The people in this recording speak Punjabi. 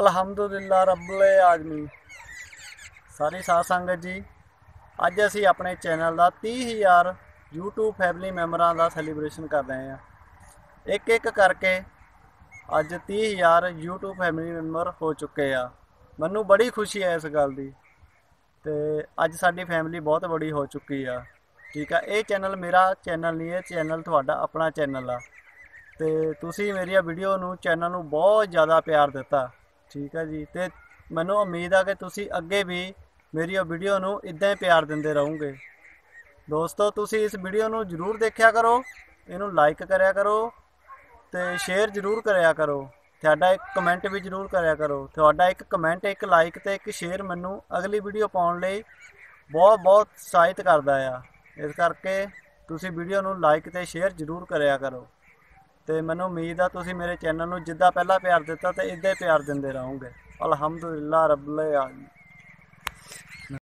ਅਲਹਮਦੁਲਿਲਾ ਰੱਬੁਲ ਆਲਮੀਨ। ਸਾਰੀ ਸਾਧ ਸੰਗਤ ਜੀ, ਅੱਜ ਅਸੀਂ ਆਪਣੇ ਚੈਨਲ ਦਾ 30000 YouTube ਫੈਮਿਲੀ ਮੈਂਬਰਾਂ ਦਾ ਸੈਲੀਬ੍ਰੇਸ਼ਨ ਕਰ ਰਹੇ ਹਾਂ। ਇੱਕ ਇੱਕ ਕਰਕੇ ਅੱਜ 30000 YouTube ਫੈਮਿਲੀ ਮੈਂਬਰ ਹੋ ਚੁੱਕੇ ਆ। ਮੈਨੂੰ ਬੜੀ ਖੁਸ਼ੀ ਹੈ ਇਸ ਗੱਲ ਦੀ ਤੇ ਅੱਜ ਸਾਡੀ ਫੈਮਿਲੀ ਬਹੁਤ ਬੜੀ ਹੋ ਚੁੱਕੀ ਆ। ਠੀਕ ਆ, ਇਹ ਚੈਨਲ ਮੇਰਾ ਚੈਨਲ ਨਹੀਂ, ਇਹ ਚੈਨਲ ਤੁਹਾਡਾ ਆਪਣਾ ਚੈਨਲ ਆ। ਤੇ ਤੁਸੀਂ ਮੇਰੀਆਂ ਵੀਡੀਓ ਨੂੰ ਚੈਨਲ ਨੂੰ ਬਹੁਤ ਜ਼ਿਆਦਾ ਪਿਆਰ ਦਿੱਤਾ। ਠੀਕ ਆ ਜੀ। ਤੇ ਮੈਨੂੰ ਉਮੀਦ ਆ ਕਿ ਤੁਸੀਂ ਅੱਗੇ ਵੀ ਮੇਰੀ ਉਹ ਵੀਡੀਓ ਨੂੰ ਇਦਾਂ ਹੀ ਪਿਆਰ ਦਿੰਦੇ ਰਹੋਗੇ। ਦੋਸਤੋ, ਤੁਸੀਂ ਇਸ ਵੀਡੀਓ ਨੂੰ ਜਰੂਰ ਦੇਖਿਆ ਕਰੋ। ਇਹਨੂੰ ਲਾਈਕ ਕਰਿਆ ਕਰੋ ਤੇ ਸ਼ੇਅਰ ਜਰੂਰ ਕਰਿਆ ਕਰੋ। ਤੁਹਾਡਾ ਇੱਕ ਕਮੈਂਟ ਵੀ ਜਰੂਰ ਕਰਿਆ ਕਰੋ। ਤੁਹਾਡਾ ਇੱਕ ਕਮੈਂਟ ਇੱਕ ਲਾਈਕ ਤੇ ਇੱਕ ਸ਼ੇਅਰ ਮੈਨੂੰ ਅਗਲੀ ਵੀਡੀਓ ਪਾਉਣ ਲਈ ਬਹੁਤ ਬਹੁਤ ਸਹਾਇਤ ਕਰਦਾ ਆ। ਇਸ ਕਰਕੇ ਤੁਸੀਂ ਵੀਡੀਓ ਨੂੰ ਲਾਈਕ ਤੇ ਸ਼ੇਅਰ ਜਰੂਰ ਕਰਿਆ ਕਰੋ। ਤੇ ਮੈਨੂੰ ਉਮੀਦ ਆ ਤੁਸੀਂ ਮੇਰੇ ਚੈਨਲ ਨੂੰ ਜਿੱਦਾਂ ਪਹਿਲਾਂ ਪਿਆਰ ਦਿੱਤਾ ਤੇ ਇਦਾਂ ਹੀ ਪਿਆਰ ਦਿੰਦੇ ਰਹੋਗੇ। ਅਲਹਮਦੁਲਿਲਾ ਰੱਬੁਲ ਆਲਮੀਨ